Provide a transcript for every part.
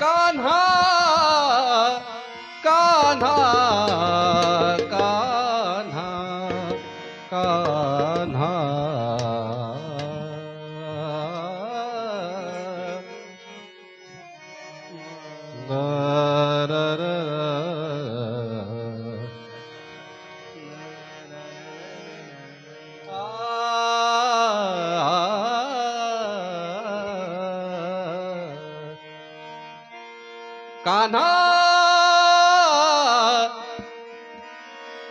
कान्हा कान्हा कान्हा कान्हा रा, कान्हा।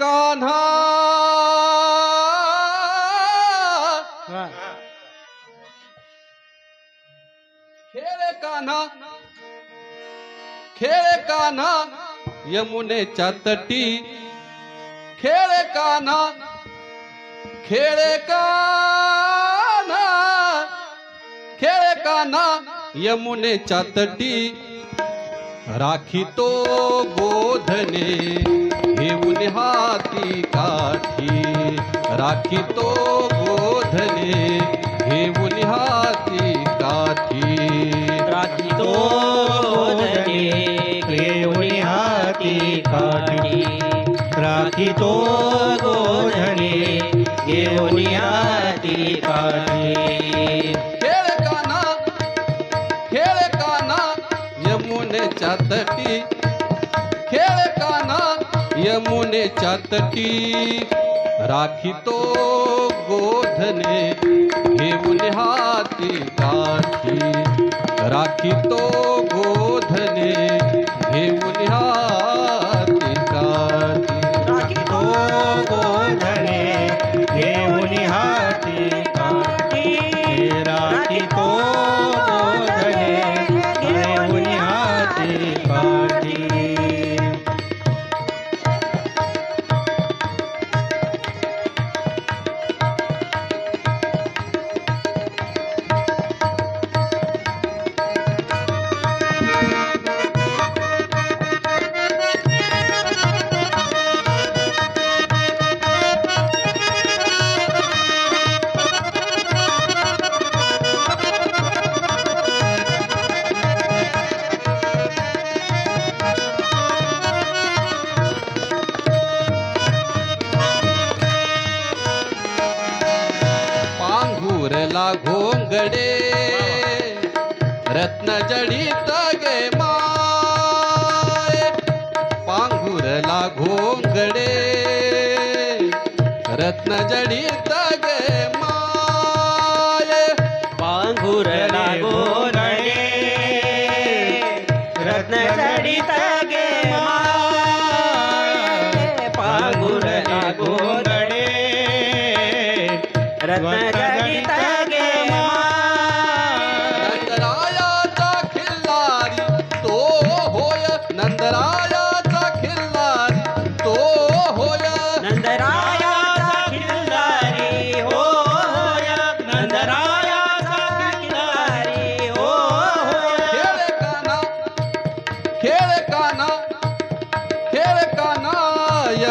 कान्हा। खेळ कान्हा। खेळ कान्हा यमुनेच्या तटी खेळ कान्हा खेळ कान्हा। खेळ कान्हा यमुनेच्या तटी राखी तो गोधने घेऊन हाती काठी। राखी तो गोधने घेऊन हाती काठी। राखी तो गोधने घेऊन हाती काठी। राखी तो गोधने घेऊन हाती काठी। तटी खेळ काना यमुनेच्या तटी राखी तो गोधने घेऊन हाती काठी राखी तो गोधने घेऊन हाती काठी राखी तो गोधने घेऊन हाती जडित गे माय. पांघुरला घोंगडे. रत्न जडित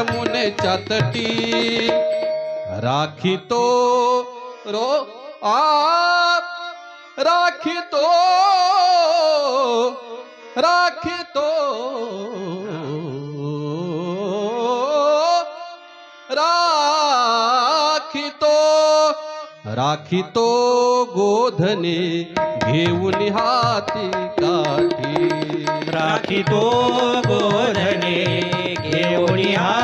यमुनेच्या तटी राखी तो रो आप, राखी तो राखी तो राखी तो राखी तो गोधने घेऊन हाती काठी। राखी तो गोधने घेऊन हाती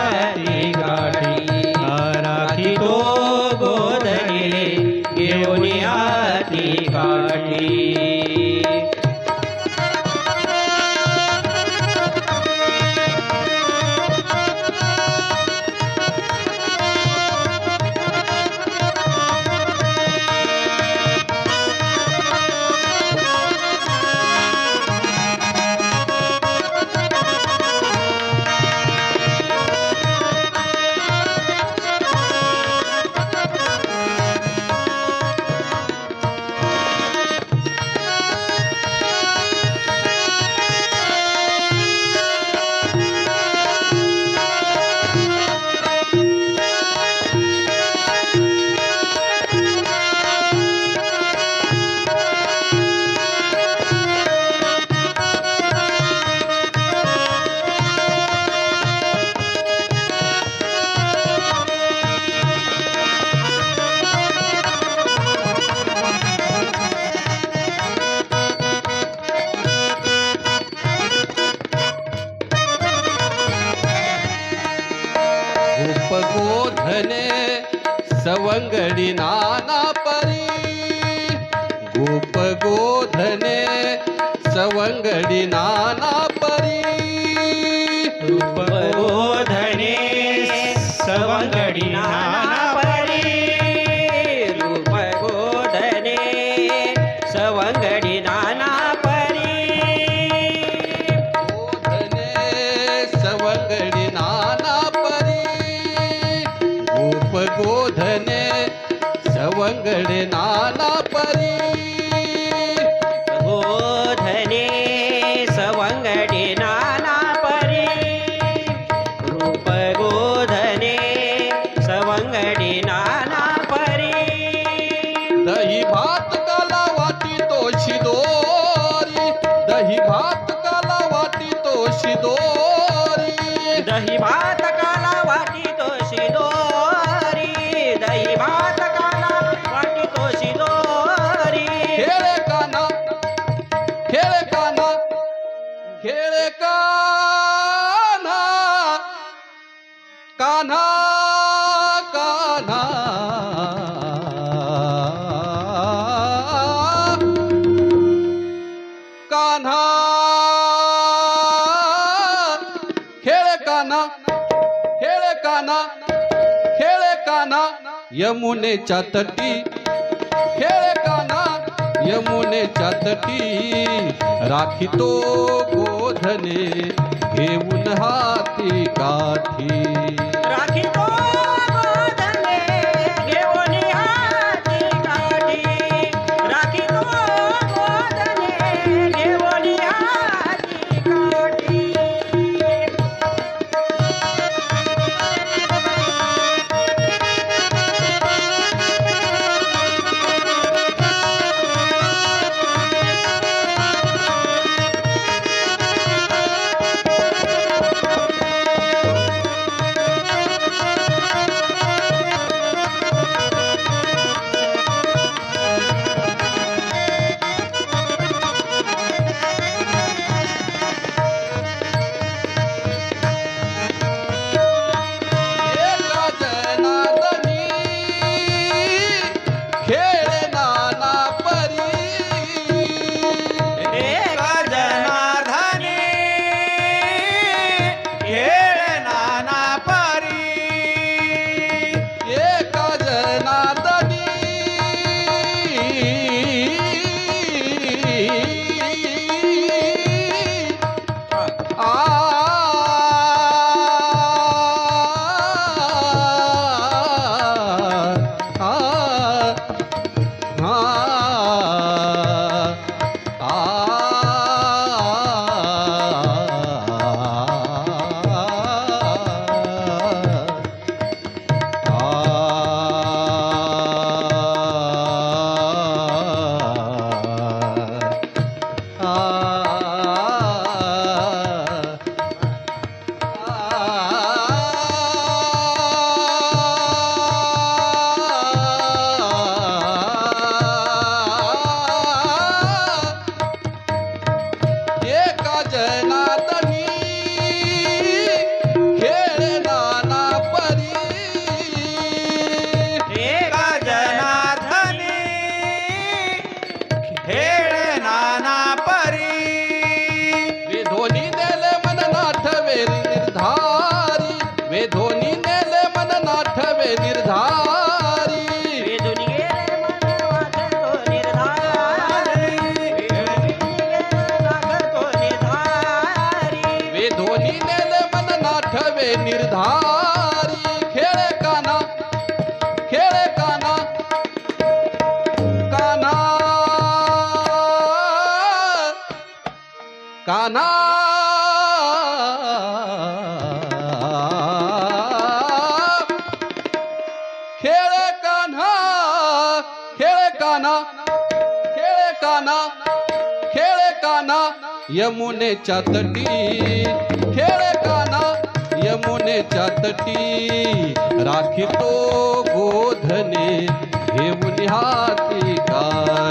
अंगडी नाना परी गोप गोधने सवंगडी नाना परी. गोप गोधने सवंगडी शोधने सवंगडे नाना परी. बोधने सवंगडे नाना परी. रूप गोधने सवंगडे नाना परी. दही भात काला वाटी तोशी दोरी. दही भात काना यमुनेच्या तटी खेळ यमुने यमुनेच्या राखी तो गोधने हाथी हाती काठी। निर्धारी खेळ काना खेळ काना काना काना। खेळ कान्हा खेळ काना खेळ काना खेळ काना यमुनेच्या तटी खेळ काना ने चतटी राखी तो गोधने हे मुनिहाती का